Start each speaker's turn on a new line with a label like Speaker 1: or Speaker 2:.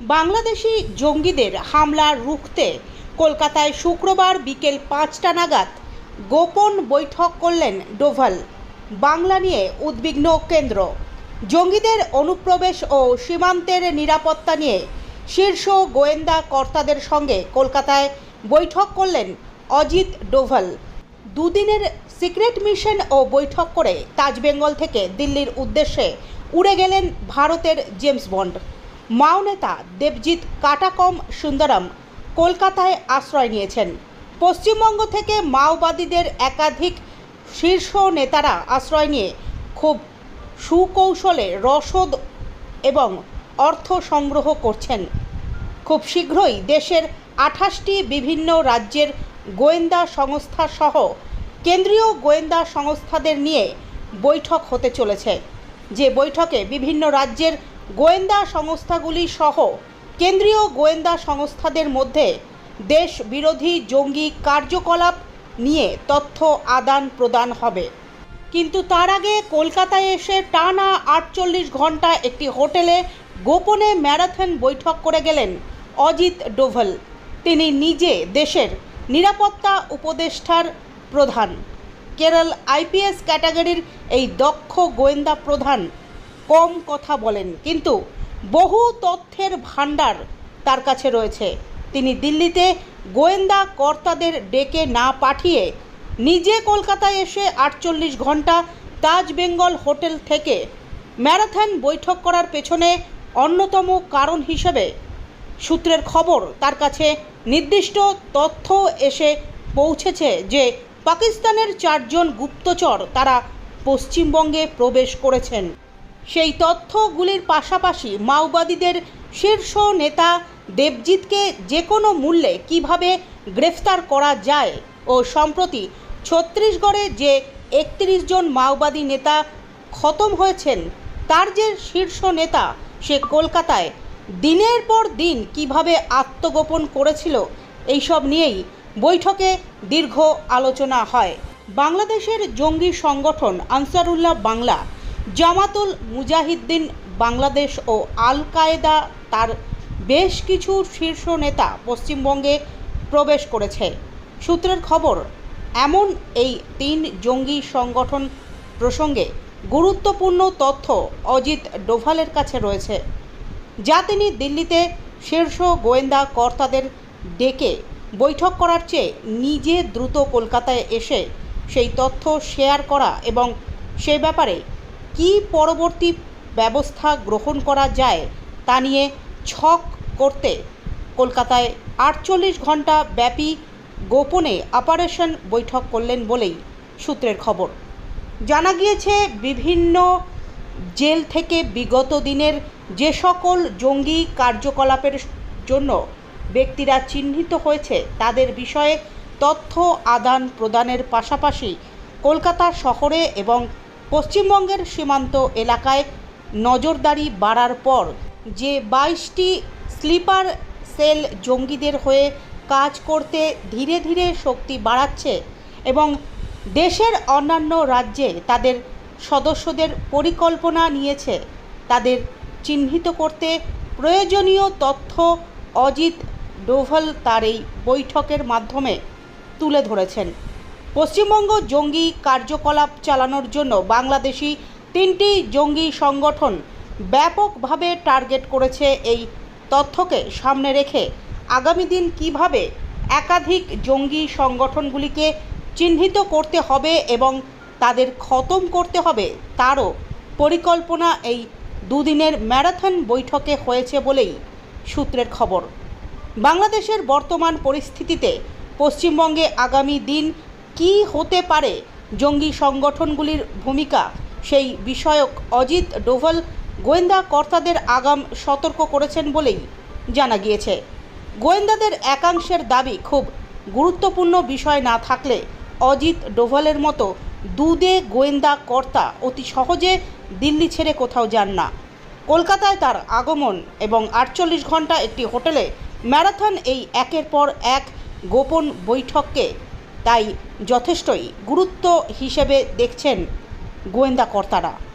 Speaker 1: বাংলাদেশি জঙ্গিদের হামলা রুখতে কলকাতায় শুক্রবার বিকেল পাঁচটা নাগাদ গোপন বৈঠক করলেন ডোভাল, বাংলা নিয়ে উদ্বিগ্ন কেন্দ্র। জঙ্গিদের অনুপ্রবেশ ও সীমান্তের নিরাপত্তা নিয়ে শীর্ষ গোয়েন্দা কর্তাদের সঙ্গে কলকাতায় বৈঠক করলেন অজিত ডোভাল। দুদিনের সিক্রেট মিশন ও বৈঠক করে তাজবেঙ্গল থেকে দিল্লির উদ্দেশ্যে উড়ে গেলেন ভারতের জেমস বন্ড। মাও নেতা দেবজিৎ কাটাকম সুন্দরম কলকাতায় আশ্রয় নিয়েছেন। পশ্চিমবঙ্গ থেকে মাওবাদীদের একাধিক শীর্ষ নেতারা আশ্রয় নিয়ে খুব সুকৌশলে রসদ এবং অর্থ সংগ্রহ করছেন। খুব শীঘ্রই দেশের আঠাশটি বিভিন্ন রাজ্যের গোয়েন্দা সংস্থা সহ কেন্দ্রীয় গোয়েন্দা সংস্থাদের নিয়ে বৈঠক হতে চলেছে। যে বৈঠকে বিভিন্ন রাজ্যের গোয়েন্দা সংস্থাগুলি সহ কেন্দ্রীয় গোয়েন্দা সংস্থাদের মধ্যে দেশ বিরোধী জঙ্গি কার্যকলাপ নিয়ে তথ্য আদান প্রদান হবে। কিন্তু তার আগে কলকাতায় এসে টানা আটচল্লিশ ঘণ্টা একটি হোটেলে গোপনে ম্যারাথন বৈঠক করে গেলেন অজিত ডোভাল। তিনি নিজে দেশের নিরাপত্তা উপদেষ্টার প্রধান। কেরল আইপিএস ক্যাটাগরির এই দক্ষ গোয়েন্দা প্রধান কম কথা বলেন, কিন্তু বহু তথ্যের ভাণ্ডার তার কাছে রয়েছে। তিনি দিল্লিতে গোয়েন্দা কর্তাদের ডেকে না পাঠিয়ে নিজে কলকাতায় এসে আটচল্লিশ ঘণ্টা তাজ বেঙ্গল হোটেল থেকে ম্যারাথন বৈঠক করার পেছনে অন্যতম কারণ হিসেবে সূত্রের খবর তার কাছে নির্দিষ্ট তথ্য এসে পৌঁছেছে যে পাকিস্তানের চারজন গুপ্তচর তারা পশ্চিমবঙ্গে প্রবেশ করেছেন। সেই তথ্যগুলির পাশাপাশি মাওবাদীদের শীর্ষ নেতা দেবজিৎকে যে কোনো মূল্যে কীভাবে গ্রেফতার করা যায় ও সম্প্রতি ছত্তিশগড়ে যে একত্রিশ জন মাওবাদী নেতা খতম হয়েছেন, তার যে শীর্ষ নেতা সে কলকাতায় দিনের পর দিন কীভাবে আত্মগোপন করেছিল, এইসব নিয়েই বৈঠকে দীর্ঘ আলোচনা হয়। বাংলাদেশের জঙ্গি সংগঠন আনসারুল্লাহ বাংলা জামাতুল মুজাহিদ্দিন বাংলাদেশ ও আল কায়েদা তার বেশ কিছু শীর্ষ নেতা পশ্চিমবঙ্গে প্রবেশ করেছে। সূত্রের খবর, এমন এই তিন জঙ্গি সংগঠন প্রসঙ্গে গুরুত্বপূর্ণ তথ্য অজিত ডোভালের কাছে রয়েছে, যা তিনি দিল্লিতে শীর্ষ গোয়েন্দা কর্তাদের ডেকে বৈঠক করার চেয়ে নিজে দ্রুত কলকাতায় এসে সেই তথ্য শেয়ার করা এবং সে ব্যাপারে কী পরবর্তী ব্যবস্থা গ্রহণ করা যায় তা নিয়ে ছক করতে কলকাতায় আটচল্লিশ ঘণ্টা ব্যাপী গোপনে অপারেশন বৈঠক করলেন বলেই সূত্রের খবর। জানা গিয়েছে, বিভিন্ন জেল থেকে বিগত দিনের যে সকল জঙ্গি কার্যকলাপের জন্য ব্যক্তিরা চিহ্নিত হয়েছে, তাদের বিষয়ে তথ্য আদান প্রদানের পাশাপাশি কলকাতা শহরে এবং পশ্চিমবঙ্গের সীমান্ত এলাকায় নজরদারি বাড়ার পর যে বাইশটি স্লিপার সেল জঙ্গিদের হয়ে কাজ করতে ধীরে ধীরে শক্তি বাড়াচ্ছে এবং দেশের অন্যান্য রাজ্যে তাদের সদস্যদের পরিকল্পনা নিয়েছে। তাদের চিহ্নিত করতে প্রয়োজনীয় তথ্য অজিত ডোভাল তার এই বৈঠকের মাধ্যমে তুলে ধরেছেন। পশ্চিমবঙ্গ জঙ্গি কার্যকলাপ চালানোর জন্য বাংলাদেশি তিনটি জঙ্গি সংগঠন ব্যাপকভাবে টার্গেট করেছে এই তথ্যকে সামনে রেখে। আগামী দিন কীভাবে একাধিক জঙ্গি সংগঠনগুলিকে চিহ্নিত করতে হবে এবং তাদের খতম করতে হবে তারও পরিকল্পনা এই দুদিনের ম্যারাথন বৈঠকে হয়েছে বলেই সূত্রের খবর। বাংলাদেশের বর্তমান পরিস্থিতিতে পশ্চিমবঙ্গে আগামী দিন কী হতে পারে? জঙ্গি সংগঠনগুলির ভূমিকা, সেই বিষয়ক অজিত ডোভাল গোয়েন্দা কর্তাদের আগাম সতর্ক করেছেন বলেই জানা গিয়েছে। গোয়েন্দাদের একাংশের দাবি খুব গুরুত্বপূর্ণ বিষয় না থাকলে অজিত ডোভালের মতো দুদে গোয়েন্দা কর্তা অতি সহজে দিল্লি ছেড়ে কোথাও যান না। কলকাতায় তার আগমন এবং আটচল্লিশ ঘণ্টা একটি হোটেলে ম্যারাথন এই একের পর এক গোপন বৈঠককে তাই যথেষ্টই গুরুত্ব হিসেবে দেখছেন গোয়েন্দা কর্তারা।